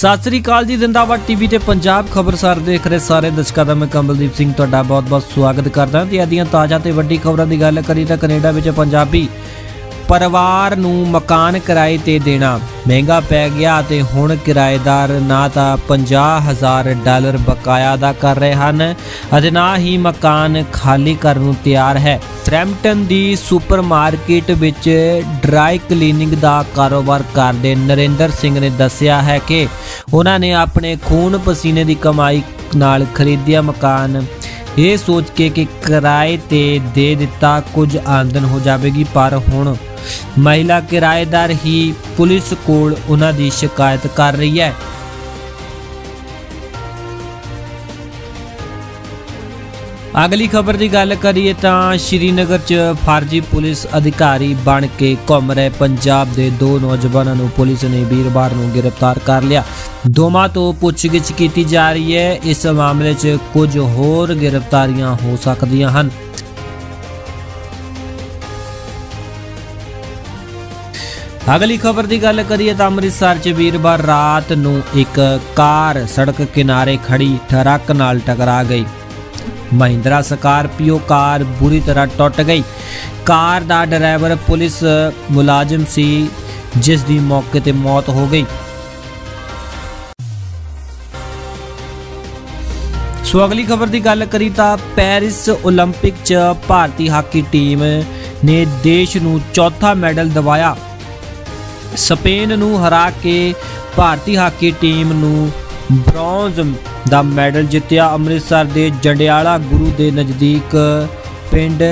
ਸਤਿ ਸ੍ਰੀ ਅਕਾਲ ਜੀ, ਜ਼ਿੰਦਾਬਾਦ ਟੀਵੀ ਤੇ ਪੰਜਾਬ ਖਬਰਸਾਰ ਦੇਖ ਰਹੇ ਸਾਰੇ ਦਰਸ਼ਕਾਂ ਦਾ ਮੈਂ ਕਮਲਦੀਪ ਸਿੰਘ ਤੁਹਾਡਾ ਬਹੁਤ-ਬਹੁਤ ਸਵਾਗਤ ਕਰਦਾ। ਤੇ ਆਦੀਆਂ ਤਾਜ਼ਾ ਤੇ ਵੱਡੀ ਖਬਰਾਂ ਦੀ ਗੱਲ ਕਰੀ ਤਾਂ ਕੈਨੇਡਾ ਵਿੱਚ ਪੰਜਾਬੀ ਪਰਿਵਾਰ ਨੂੰ ਮਕਾਨ ਕਿਰਾਏ ਤੇ ਦੇਣਾ। ਮਹਿੰਗਾ ਪੈ ਗਿਆ ਤੇ ਹੁਣ ਕਿਰਾਏਦਾਰ ਨਾ ਤਾਂ 50000 ਡਾਲਰ ਬਕਾਇਆ ਦਾ ਕਰ ਰਹੇ ਹਨ ਅਤੇ ਨਾ ਹੀ ਮਕਾਨ ਖਾਲੀ ਕਰਨ ਨੂੰ ਤਿਆਰ ਹੈ। ਫਰੈਂਪਟਨ ਦੀ ਸੁਪਰਮਾਰਕਟ ਵਿੱਚ ਡਰਾਈ ਕਲੀਨਿੰਗ ਦਾ ਕਾਰੋਬਾਰ ਕਰਦੇ ਨਰਿੰਦਰ ਸਿੰਘ ਨੇ ਦੱਸਿਆ ਹੈ ਕਿ ਉਹਨਾਂ ਨੇ ਆਪਣੇ ਖੂਨ ਪਸੀਨੇ ਦੀ ਕਮਾਈ ਨਾਲ ਖਰੀਦਿਆ ਮਕਾਨ। ਇਹ ਸੋਚ ਕੇ ਕਿ ਕਿਰਾਏ ਤੇ ਦੇ ਦਿੱਤਾ ਕੁਝ ਆਮਦਨ ਹੋ ਜਾਵੇਗੀ, ਪਰ ਹੁਣ ਮਹਿਲਾ ਕਿਰਾਏਦਾਰ ਹੀ ਪੁਲਿਸ ਕੋਲ ਉਹਨਾਂ ਦੀ ਸ਼ਿਕਾਇਤ ਕਰ ਰਹੀ ਹੈ। ਅਗਲੀ ਖਬਰ ਦੀ ਗੱਲ ਕਰੀਏ ਤਾਂ ਸ਼੍ਰੀਨਗਰ 'ਚ ਫਾਰਜੀ ਪੁਲਿਸ ਅਧਿਕਾਰੀ ਬਣ ਕੇ ਘੁੰਮ ਰਹੇ ਪੰਜਾਬ ਦੇ ਦੋ ਨੌਜਵਾਨਾਂ ਨੂੰ ਪੁਲਿਸ ਨੇ ਵੀਰਵਾਰ ਨੂੰ ਗ੍ਰਿਫਤਾਰ ਕਰ ਲਿਆ। ਦੋਵਾਂ ਤੋਂ ਪੁੱਛਗਿੱਛ ਕੀਤੀ ਜਾ ਰਹੀ ਹੈ। ਇਸ ਮਾਮਲੇ 'ਚ ਕੁਝ ਹੋਰ ਗ੍ਰਿਫਤਾਰੀਆਂ ਹੋ ਸਕਦੀਆਂ ਹਨ। ਅਗਲੀ ਖਬਰ ਦੀ ਗੱਲ ਕਰੀਏ ਤਾਂ ਅੰਮ੍ਰਿਤਸਰ 'ਚ ਵੀਰਵਾਰ ਰਾਤ ਨੂੰ ਇੱਕ ਕਾਰ ਸੜਕ ਕਿਨਾਰੇ ਖੜੀ ਟਰੱਕ ਨਾਲ ਟਕਰਾ ਗਈ ਮਹਿੰਦਰਾ ਸਕਾਰਪੀਓ ਕਾਰ ਬੁਰੀ ਤਰ੍ਹਾਂ ਟੁੱਟ ਗਈ ਕਾਰ ਦਾ ਡਰਾਈਵਰ ਪੁਲਿਸ ਮੁਲਾਜ਼ਮ ਸੀ ਜਿਸ ਦੀ ਮੌਕੇ ਤੇ ਮੌਤ ਹੋ ਗਈ ਸੋ ਅਗਲੀ ਖਬਰ ਦੀ ਗੱਲ ਕਰੀ ਤਾਂ ਪੈਰਿਸ 올림픽 'ਚ ਭਾਰਤੀ ਹਾਕੀ ਟੀਮ ਨੇ ਦੇਸ਼ ਨੂੰ ਚੌਥਾ ਮੈਡਲ ਦਿਵਾਇਆ ਸਪੇਨ ਨੂੰ ਹਰਾ ਕੇ ਭਾਰਤੀ ਹਾਕੀ ਟੀਮ ਨੂੰ ਬ੍ਰੌਂਜ਼ ਦਾ ਮੈਡਲ ਜਿੱਤਿਆ। ਅੰਮ੍ਰਿਤਸਰ ਦੇ ਜੰਡਿਆਲਾ ਗੁਰੂ ਦੇ ਨਜ਼ਦੀਕ ਪਿੰਡ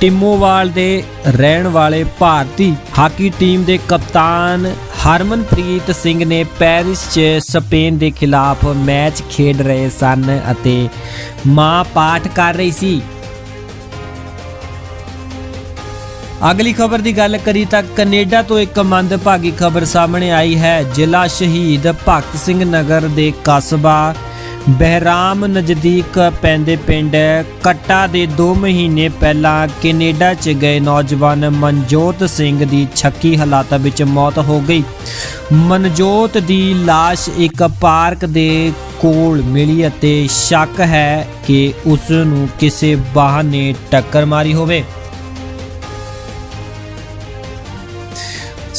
ਟਿਮੋਵਾਲ ਦੇ ਰਹਿਣ ਵਾਲੇ ਭਾਰਤੀ ਹਾਕੀ ਟੀਮ ਦੇ ਕਪਤਾਨ ਹਰਮਨਪ੍ਰੀਤ ਸਿੰਘ ਨੇ ਪੈਰਿਸ 'ਚ ਸਪੇਨ ਦੇ ਖਿਲਾਫ ਮੈਚ ਖੇਡ ਰਹੇ ਸਨ ਅਤੇ ਮਾਂ ਪਾਠ ਕਰ ਰਹੀ ਸੀ। ਅਗਲੀ ਖਬਰ ਦੀ ਗੱਲ ਕਰੀ ਤਾਂ ਕੈਨੇਡਾ ਤੋਂ ਇੱਕ ਮੰਦਭਾਗੀ ਖਬਰ ਸਾਹਮਣੇ ਆਈ ਹੈ। ਜ਼ਿਲ੍ਹਾ ਸ਼ਹੀਦ ਭਗਤ ਸਿੰਘ ਨਗਰ ਦੇ ਕਸਬਾ ਬਹਿਰਾਮ ਨਜ਼ਦੀਕ ਪੈਂਦੇ ਪਿੰਡ ਕੱਟਾ ਦੇ 2 ਮਹੀਨੇ ਪਹਿਲਾਂ ਕੈਨੇਡਾ 'ਚ ਗਏ ਨੌਜਵਾਨ ਮਨਜੋਤ ਸਿੰਘ ਦੀ ਛੱਕੀ ਹਾਲਾਤਾਂ ਵਿੱਚ ਮੌਤ ਹੋ ਗਈ। ਮਨਜੋਤ ਦੀ ਲਾਸ਼ ਇੱਕ ਪਾਰਕ ਦੇ ਕੋਲ ਮਿਲੀ ਅਤੇ ਸ਼ੱਕ ਹੈ ਕਿ ਉਸ ਨੂੰ ਕਿਸੇ ਵਾਹਨ ਨੇ ਟੱਕਰ ਮਾਰੀ ਹੋਵੇ।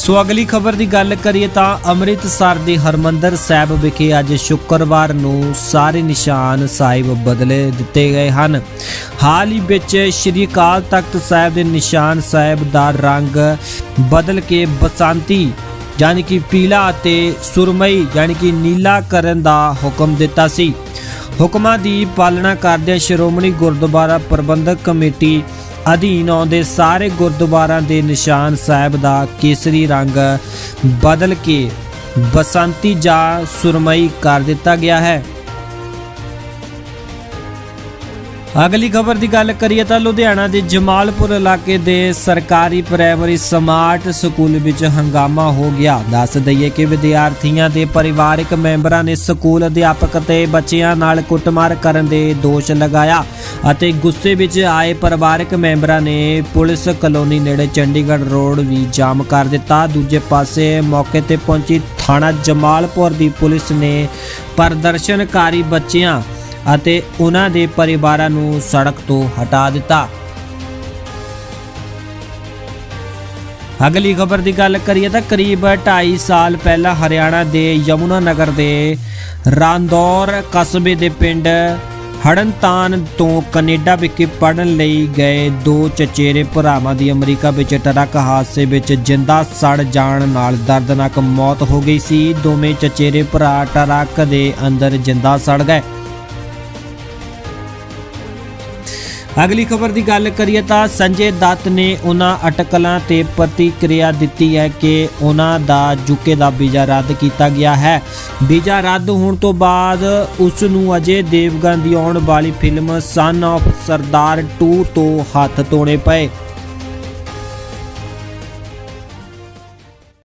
ਸੋ ਅਗਲੀ ਖਬਰ ਦੀ ਗੱਲ ਕਰੀਏ ਤਾਂ ਅੰਮ੍ਰਿਤਸਰ ਦੇ ਹਰਮੰਦਰ ਸਾਹਿਬ ਵਿਖੇ ਅੱਜ ਸ਼ੁੱਕਰਵਾਰ ਨੂੰ ਸਾਰੇ ਨਿਸ਼ਾਨ ਸਾਹਿਬ ਬਦਲੇ ਦਿੱਤੇ ਗਏ ਹਨ। ਹਾਲ ਹੀ ਵਿੱਚ ਸ਼੍ਰੀ ਅਕਾਲ ਤਖਤ ਸਾਹਿਬ ਦੇ ਨਿਸ਼ਾਨ ਸਾਹਿਬ ਦਾ ਰੰਗ ਬਦਲ ਕੇ ਬਸੰਤੀ, ਯਾਨੀ ਕਿ ਪੀਲਾ ਅਤੇ ਸੁਰਮਈ, ਯਾਨੀ ਕਿ ਨੀਲਾ ਕਰਨ ਦਾ ਹੁਕਮ ਦਿੱਤਾ ਸੀ। ਹੁਕਮਾਂ ਦੀ ਪਾਲਣਾ ਕਰਦਿਆਂ ਸ਼੍ਰੋਮਣੀ ਗੁਰਦੁਆਰਾ ਪ੍ਰਬੰਧਕ ਕਮੇਟੀ ਅਧੀਨ ਆਉਂਦੇ ਸਾਰੇ ਗੁਰਦੁਆਰਾਂ ਦੇ ਨਿਸ਼ਾਨ ਸਾਹਿਬ ਦਾ ਕੇਸਰੀ ਰੰਗ ਬਦਲ ਕੇ ਬਸੰਤੀ ਜਾਂ ਸੁਰਮਈ ਕਰ ਦਿੱਤਾ ਗਿਆ ਹੈ। ਅਗਲੀ ਖਬਰ ਦੀ ਗੱਲ ਕਰੀਏ ਤਾਂ ਲੁਧਿਆਣਾ ਦੇ ਜਮਾਲਪੁਰ ਇਲਾਕੇ ਦੇ ਸਰਕਾਰੀ ਪ੍ਰਾਇਮਰੀ ਸਮਾਰਟ ਸਕੂਲ ਵਿੱਚ ਹੰਗਾਮਾ ਹੋ ਗਿਆ। ਦੱਸ ਦਈਏ ਕਿ ਵਿਦਿਆਰਥੀਆਂ ਦੇ ਪਰਿਵਾਰਕ ਮੈਂਬਰਾਂ ਨੇ ਸਕੂਲ ਅਧਿਆਪਕ ਤੇ ਬੱਚਿਆਂ ਨਾਲ ਕੁੱਟਮਾਰ ਕਰਨ ਦੇ ਦੋਸ਼ ਲਗਾਇਆ ਅਤੇ ਗੁੱਸੇ ਵਿੱਚ ਆਏ ਪਰਿਵਾਰਕ ਮੈਂਬਰਾਂ ਨੇ ਪੁਲਿਸ ਕਲੋਨੀ ਨੇੜੇ ਚੰਡੀਗੜ੍ਹ ਰੋਡ ਵੀ ਜਾਮ ਕਰ ਦਿੱਤਾ। ਦੂਜੇ ਪਾਸੇ ਮੌਕੇ ਤੇ ਪਹੁੰਚੀ ਥਾਣਾ ਜਮਾਲਪੁਰ ਦੀ ਪੁਲਿਸ ਨੇ ਪ੍ਰਦਰਸ਼ਨਕਾਰੀ ਬੱਚਿਆਂ ਅਤੇ ਉਹਨਾਂ ਦੇ ਪਰਿਵਾਰਾਂ ਨੂੰ ਸੜਕ ਤੋਂ ਹਟਾ ਦਿੱਤਾ। ਅਗਲੀ ਖਬਰ ਦੀ ਗੱਲ ਕਰੀਏ ਤਾਂ ਕਰੀਬ 2.5 ਸਾਲ ਪਹਿਲਾਂ ਹਰਿਆਣਾ ਦੇ ਯਮੁਨਾ ਨਗਰ ਦੇ ਰਾਂਦੌਰ ਕਸਬੇ ਦੇ ਪਿੰਡ ਹੜਨਤਾਨ ਤੋਂ ਕੈਨੇਡਾ ਵਿਖੇ ਪੜਨ ਲਈ ਗਏ ਦੋ ਚਚੇਰੇ ਭਰਾਵਾਂ ਦੀ ਅਮਰੀਕਾ ਵਿੱਚ ਟਰੱਕ ਹਾਦਸੇ ਵਿੱਚ ਜਿੰਦਾ ਸੜ ਜਾਣ ਨਾਲ ਦਰਦਨਾਕ ਮੌਤ ਹੋ ਗਈ ਸੀ। ਦੋਵੇਂ ਚਚੇਰੇ ਭਰਾ ਟਰੱਕ ਦੇ ਅੰਦਰ ਜਿੰਦਾ ਸੜ ਗਏ। ਅਗਲੀ ਖਬਰ ਦੀ ਗੱਲ ਕਰੀਏ ਤਾਂ ਸੰਜੇ ਦੱਤ ਨੇ ਉਹਨਾਂ ਅਟਕਲਾਂ ਤੇ ਪ੍ਰਤੀਕਿਰਿਆ ਦਿੱਤੀ ਹੈ ਕਿ ਉਹਨਾਂ ਦਾ ਯੂਕੇ ਦਾ ਵੀਜ਼ਾ ਰੱਦ ਕੀਤਾ ਗਿਆ ਹੈ। ਵੀਜ਼ਾ ਰੱਦ ਹੋਣ ਤੋਂ ਬਾਅਦ ਉਸ ਨੂੰ ਅਜੇ ਦੇਵਗਨ ਦੀ ਆਉਣ ਵਾਲੀ ਫਿਲਮ ਸਨ ਆਫ ਸਰਦਾਰ 2 ਤੋਂ ਹੱਥ ਧੋਣੇ ਪਏ।